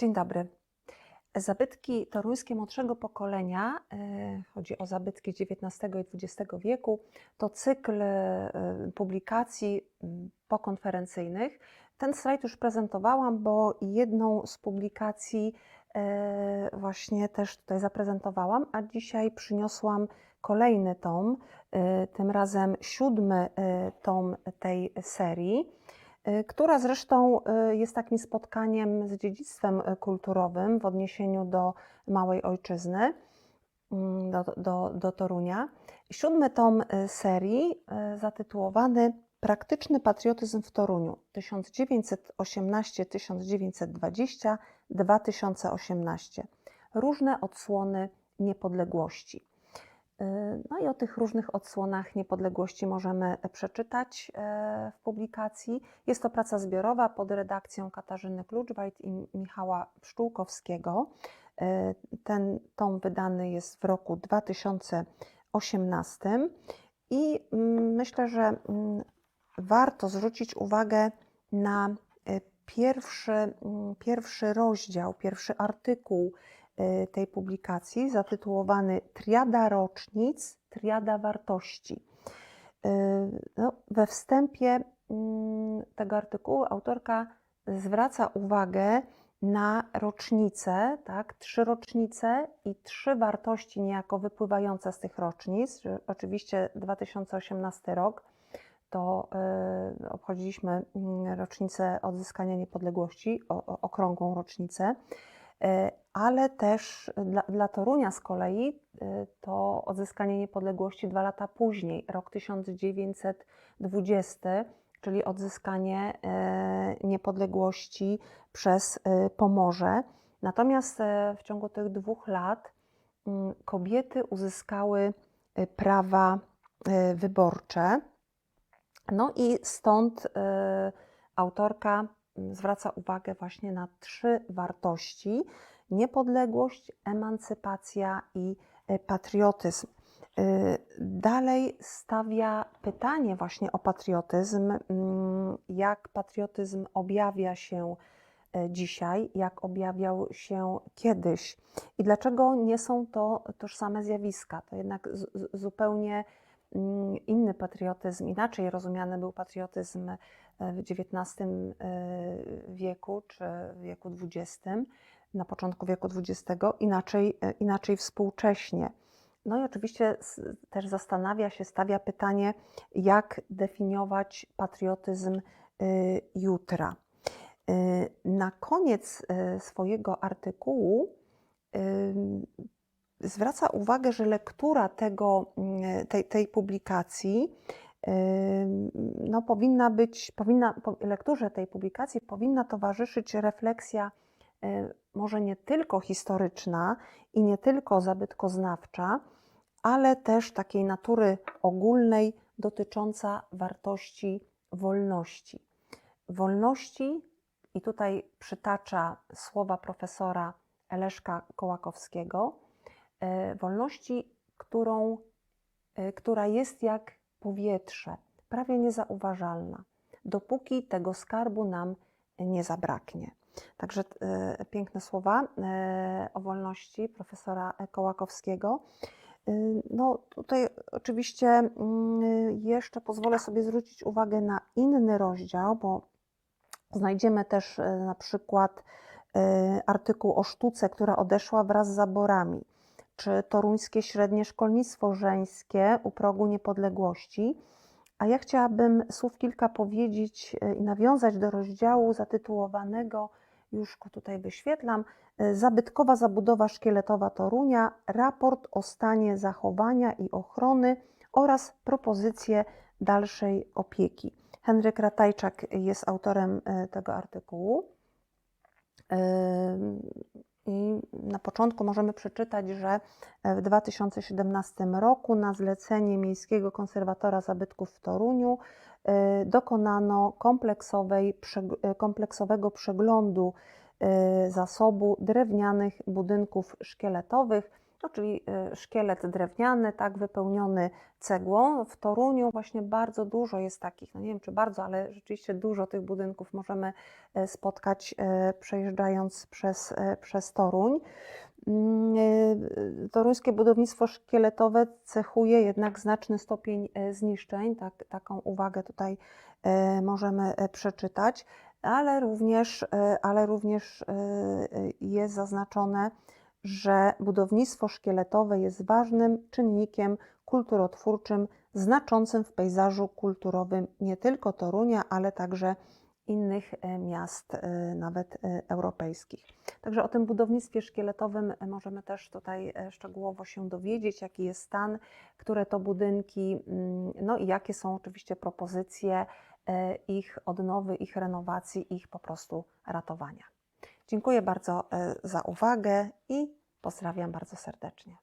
Dzień dobry. Zabytki toruńskie młodszego pokolenia, e, chodzi o zabytki XIX i XX wieku, to cykl e, publikacji pokonferencyjnych. Ten slajd już prezentowałam, bo jedną z publikacji e, właśnie też tutaj zaprezentowałam, a dzisiaj przyniosłam kolejny tom, tym razem siódmy tom tej serii która zresztą y, jest takim spotkaniem z dziedzictwem y, kulturowym w odniesieniu do małej ojczyzny, mm, do, do, do Torunia. Siódmy tom serii zatytułowany Praktyczny patriotyzm w Toruniu 1918-1920, 2018. Różne odsłony niepodległości. Y, No i o tych różnych odsłonach niepodległości możemy przeczytać e, w publikacji. Jest to praca zbiorowa pod redakcją Katarzyny Kluczwajt i Michała Pszczółkowskiego. E, Ten tom wydany jest w roku 2018 i mm, myślę, że mm, warto zwrócić uwagę na e, pierwszy, mm, pierwszy rozdział, pierwszy artykuł e, tej publikacji zatytułowany Triada rocznic, triada wartości. E, No, we wstępie mm, tego artykułu autorka zwraca uwagę na rocznice, tak, trzy rocznice i trzy wartości niejako wypływające z tych rocznic. Oczywiście 2018 rok to e, obchodziliśmy mm, rocznicę odzyskania niepodległości, okrągłą rocznicę, e, ale też dla, dla Torunia z kolei e, to odzyskanie niepodległości dwa lata później, rok 1920, czyli odzyskanie e, niepodległości przez Pomorze. Natomiast w ciągu tych dwóch lat mm, kobiety uzyskały prawa wyborcze. No i stąd y, autorka mm, zwraca uwagę właśnie na trzy wartości: niepodległość, emancypacja i y, patriotyzm. Y, Dalej stawia pytanie właśnie o patriotyzm, mm, jak patriotyzm objawia się y, dzisiaj, jak objawiał się kiedyś i dlaczego nie są to tożsame zjawiska. To jednak zupełnie mm, inny patriotyzm, inaczej rozumiany był patriotyzm e, w XIX e, wieku czy w wieku XX, na początku wieku XX, inaczej, e, inaczej współcześnie. No i oczywiście też zastanawia się, stawia pytanie, jak definiować patriotyzm y, jutra. Y, Na koniec y, swojego artykułu zwraca uwagę, że lektura tego, tej, tej publikacji no, powinna być, powinna, po, lekturze tej publikacji powinna towarzyszyć refleksja może nie tylko historyczna i nie tylko zabytkoznawcza, ale też takiej natury ogólnej dotycząca wartości wolności. Wolności, i tutaj przytacza słowa profesora Leszka Kołakowskiego, e, wolności, którą, e, która jest jak powietrze, prawie niezauważalna, dopóki tego skarbu nam nie zabraknie. Także e, piękne słowa e, o wolności profesora Kołakowskiego. Y, No, tutaj oczywiście mm, jeszcze pozwolę sobie zwrócić uwagę na inny rozdział, bo znajdziemy też e, na przykład e, artykuł o sztuce, która odeszła wraz z zaborami, czy toruńskie średnie szkolnictwo żeńskie u progu niepodległości. A ja chciałabym słów kilka powiedzieć e, i nawiązać do rozdziału zatytułowanego, już go tutaj wyświetlam, e, Zabytkowa zabudowa szkieletowa Torunia, raport o stanie zachowania i ochrony oraz propozycje dalszej opieki. Henryk Ratajczak jest autorem e, tego artykułu. I na początku możemy przeczytać, że w 2017 roku na zlecenie Miejskiego Konserwatora Zabytków w Toruniu y, dokonano y, kompleksowego przeglądu zasobu drewnianych budynków szkieletowych no, czyli y, szkielet drewniany, tak, wypełniony cegłą. W Toruniu właśnie bardzo dużo jest takich, no nie wiem czy bardzo, ale rzeczywiście dużo tych budynków możemy e, spotkać e, przejeżdżając przez, e, przez Toruń. Mm, e, Toruńskie budownictwo szkieletowe cechuje jednak znaczny stopień e, zniszczeń, tak, taką uwagę tutaj e, możemy e, przeczytać, ale również, e, ale również e, jest zaznaczone, że budownictwo szkieletowe jest ważnym czynnikiem kulturotwórczym znaczącym w pejzażu kulturowym nie tylko Torunia, ale także innych e, miast, e, nawet e, europejskich. Także o tym budownictwie szkieletowym możemy też tutaj szczegółowo się dowiedzieć, jaki jest stan, które to budynki, mm, no i jakie są oczywiście propozycje ich odnowy, ich renowacji, ich po prostu ratowania. Dziękuję bardzo e, za uwagę i pozdrawiam bardzo serdecznie.